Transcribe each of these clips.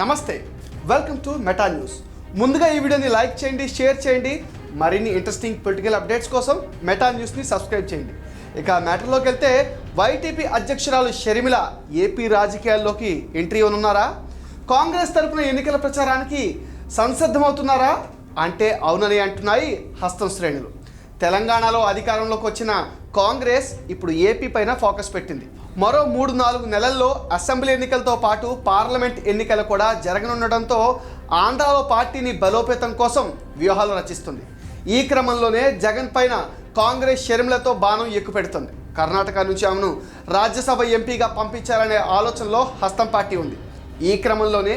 నమస్తే welcome to meta news ముందుగా ఈ వీడియోని లైక్ చేయండి షేర్ చేయండి. మరిన్ని ఇంట్రెస్టింగ్ పొలిటికల్ అప్డేట్స్ కోసం మెటా న్యూస్ని సబ్స్క్రైబ్ చేయండి. ఇక మ్యాటర్లోకి వెళ్తే వైటీపీ అధ్యక్షురాలు షర్మిల ఏపీ రాజకీయాల్లోకి ఎంట్రీ ఉన్నారా కాంగ్రెస్ తరపున ఎన్నికల ప్రచారానికి సంసిద్ధమవుతున్నారా? అంటే అవునని అంటున్నాయి హస్తం శ్రేణులు. తెలంగాణలో అధికారంలోకి వచ్చిన కాంగ్రెస్ ఇప్పుడు ఏపీ పైన ఫోకస్ పెట్టింది. మరో మూడు నాలుగు నెలల్లో అసెంబ్లీ ఎన్నికలతో పాటు పార్లమెంట్ ఎన్నికలు కూడా జరగనుండటంతో ఆంధ్రాలో పార్టీని బలోపేతం కోసం వ్యూహాలు రచిస్తుంది. ఈ క్రమంలోనే జగన్ పైన కాంగ్రెస్ షర్మిలతో బాణం ఎక్కుపెడుతుంది. కర్ణాటక నుంచి ఆమెను రాజ్యసభ ఎంపీగా పంపించాలనే ఆలోచనలో హస్తం పార్టీ ఉంది. ఈ క్రమంలోనే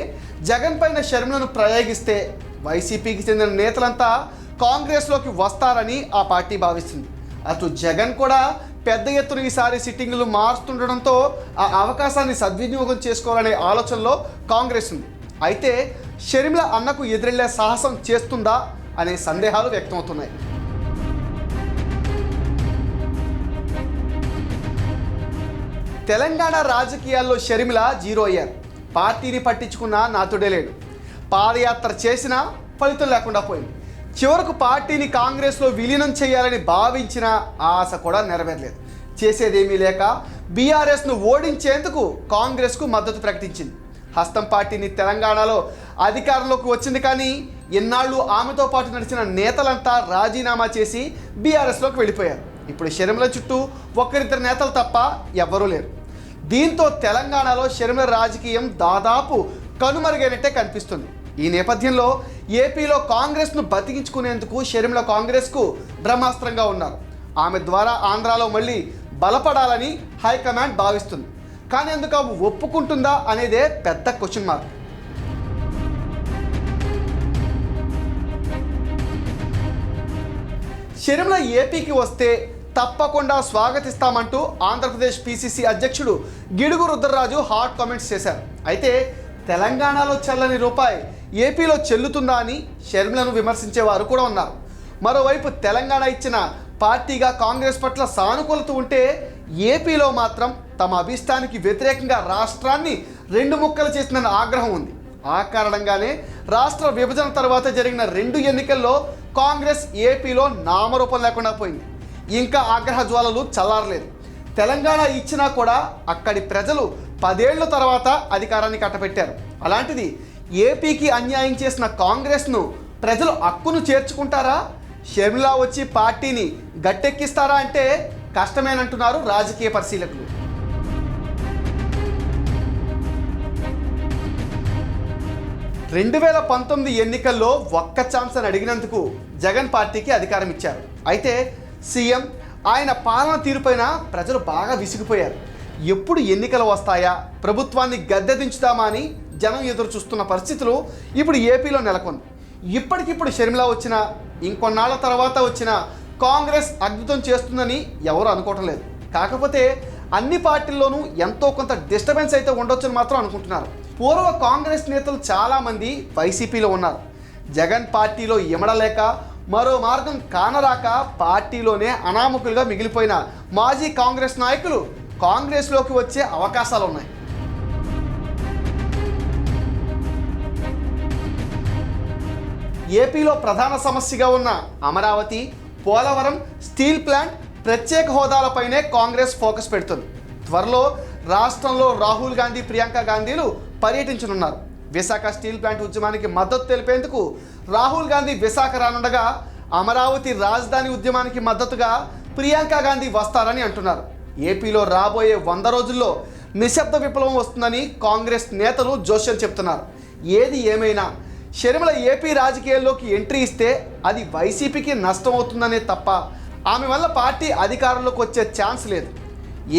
జగన్ పైన షర్మిలను ప్రయోగిస్తే వైసీపీకి చెందిన నేతలంతా కాంగ్రెస్లోకి వస్తారని ఆ పార్టీ భావిస్తుంది. అటు జగన్ కూడా పెద్ద ఎత్తున ఈసారి సిట్టింగులు మారుస్తుండడంతో ఆ అవకాశాన్ని సద్వినియోగం చేసుకోవాలనే ఆలోచనలో కాంగ్రెస్ ఉంది. అయితే షర్మిల అన్నకు ఎదురెళ్ళే సాహసం చేస్తుందా అనే సందేహాలు వ్యక్తమవుతున్నాయి. తెలంగాణ రాజకీయాల్లో షర్మిల జీరో అయ్యారు. పార్టీని పట్టించుకున్న నాతుడే లేడు. పాదయాత్ర చేసినా ఫలితం లేకుండా పోయింది. చివరకు పార్టీని కాంగ్రెస్లో విలీనం చేయాలని భావించిన ఆశ కూడా నెరవేరలేదు. చేసేదేమీ లేక బీఆర్ఎస్ను ఓడించేందుకు కాంగ్రెస్కు మద్దతు ప్రకటించింది. హస్తం పార్టీని తెలంగాణలో అధికారంలోకి వచ్చింది కానీ ఎన్నాళ్ళు ఆమెతో పాటు నడిచిన నేతలంతా రాజీనామా చేసి బీఆర్ఎస్లోకి వెళ్ళిపోయారు. ఇప్పుడు షర్మిల చుట్టూ ఒక్కరిద్దరు నేతలు తప్ప ఎవ్వరూ లేరు. దీంతో తెలంగాణలో షర్మిల రాజకీయం దాదాపు కనుమరుగైనట్టే కనిపిస్తుంది. ఈ నేపథ్యంలో ఏపీలో కాంగ్రెస్ను బతికించుకునేందుకు షర్మిల కాంగ్రెస్కు బ్రహ్మాస్త్రంగా ఉన్నారు. ఆమె ద్వారా ఆంధ్రాలో మళ్ళీ బలపడాలని హైకమాండ్ భావిస్తుంది. కానీ ఎందుకు ఆమె ఒప్పుకుంటుందా అనేదే పెద్ద క్వశ్చన్ మార్క్. షర్మిల ఏపీకి వస్తే తప్పకుండా స్వాగతిస్తామంటూ ఆంధ్రప్రదేశ్ పీసీసీ అధ్యక్షుడు గిడుగు రుద్రరాజు హాట్ కామెంట్స్ చేశారు. అయితే తెలంగాణలో చెల్లని రూపాయి ఏపీలో చెల్లుతుందా అని షర్మిలను విమర్శించేవారు కూడా ఉన్నారు. మరోవైపు తెలంగాణ ఇచ్చిన పార్టీగా కాంగ్రెస్ పట్ల సానుకూలత ఉంటే ఏపీలో మాత్రం తమ అభిష్టానికి వ్యతిరేకంగా రాష్ట్రాన్ని రెండు ముక్కలు చేసిన ఆగ్రహం ఉంది. ఆ కారణంగానే రాష్ట్ర విభజన తర్వాత జరిగిన రెండు ఎన్నికల్లో కాంగ్రెస్ ఏపీలో నామరూపం లేకుండా పోయింది. ఇంకా ఆగ్రహ జ్వాలలు చల్లారలేదు. తెలంగాణ ఇచ్చినా కూడా అక్కడి ప్రజలు పదేళ్ళ తర్వాత అధికారాన్ని కట్టబెట్టారు అలాంటిది ఏపీకి అన్యాయం చేసిన కాంగ్రెస్ను ప్రజలు హక్కును చేర్చుకుంటారా? షర్మిలా వచ్చి పార్టీని గట్టెక్కిస్తారా అంటే కష్టమేనంటున్నారు రాజకీయ పరిశీలకులు. రెండు వేల పంతొమ్మిది ఎన్నికల్లో ఒక్క ఛాన్స్ అని అడిగినందుకు జగన్ పార్టీకి అధికారం ఇచ్చారు. అయితే సీఎం ఆయన పాలన తీరుపైన ప్రజలు బాగా విసిగిపోయారు. ఎప్పుడు ఎన్నికలు వస్తాయా? ప్రభుత్వాన్ని గద్దెదించుదామా అని జనం ఎదురు చూస్తున్న పరిస్థితులు ఇప్పుడు ఏపీలో నెలకొంది. ఇప్పటికిప్పుడు షర్మిల వచ్చిన ఇంకొన్నాళ్ళ తర్వాత వచ్చిన కాంగ్రెస్ అద్భుతం చేస్తుందని ఎవరు అనుకోవటం లేదు. కాకపోతే అన్ని పార్టీల్లోనూ ఎంతో కొంత డిస్టర్బెన్స్ అయితే ఉండొచ్చని మాత్రం అనుకుంటున్నారు. పూర్వ కాంగ్రెస్ నేతలు చాలామంది వైసీపీలో ఉన్నారు. జగన్ పార్టీలో ఇమడలేక మరో మార్గం కానరాక పార్టీలోనే అనామకులుగా మిగిలిపోయిన మాజీ కాంగ్రెస్ నాయకులు కాంగ్రెస్లోకి వచ్చే అవకాశాలు ఉన్నాయి ఏపీలో ప్రధాన సమస్యగా ఉన్న అమరావతి పోలవరం స్టీల్ ప్లాంట్ ప్రత్యేక హోదాలపైనే కాంగ్రెస్ ఫోకస్ పెడుతుంది. త్వరలో రాష్ట్రంలో రాహుల్ గాంధీ ప్రియాంక గాంధీలు పర్యటించనున్నారు. విశాఖ స్టీల్ ప్లాంట్ ఉద్యమానికి మద్దతు తెలిపేందుకు రాహుల్ గాంధీ విశాఖ రానుండగా అమరావతి రాజధాని ఉద్యమానికి మద్దతుగా ప్రియాంక గాంధీ వస్తారని అంటున్నారు. ఏపీలో రాబోయే వంద రోజుల్లో నిశ్శబ్ద విప్లవం వస్తుందని కాంగ్రెస్ నేతలు జోష్యం చెప్తున్నారు. ఏది ఏమైనా షర్మిల ఏపీ రాజకీయాల్లోకి ఎంట్రీ ఇస్తే అది వైసీపీకి నష్టం అవుతుందనే తప్ప ఆమె వల్ల పార్టీ అధికారంలోకి వచ్చే ఛాన్స్ లేదు.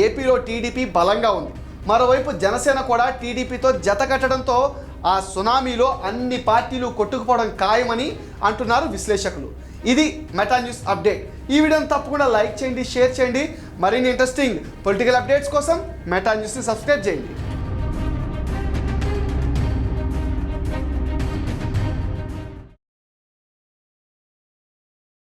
ఏపీలో టీడీపీ బలంగా ఉంది. మరోవైపు జనసేన కూడా టీడీపీతో జత కట్టడంతో ఆ సునామీలో అన్ని పార్టీలు కొట్టుకుపోవడం ఖాయమని అంటున్నారు విశ్లేషకులు. ఇది మెటా న్యూస్ అప్డేట్. ఈ వీడియోని తప్పకుండా లైక్ చేయండి షేర్ చేయండి. మరిన్ని ఇంట్రెస్టింగ్ పొలిటికల్ అప్డేట్స్ కోసం మెటా న్యూస్ని సబ్స్క్రైబ్ చేయండి.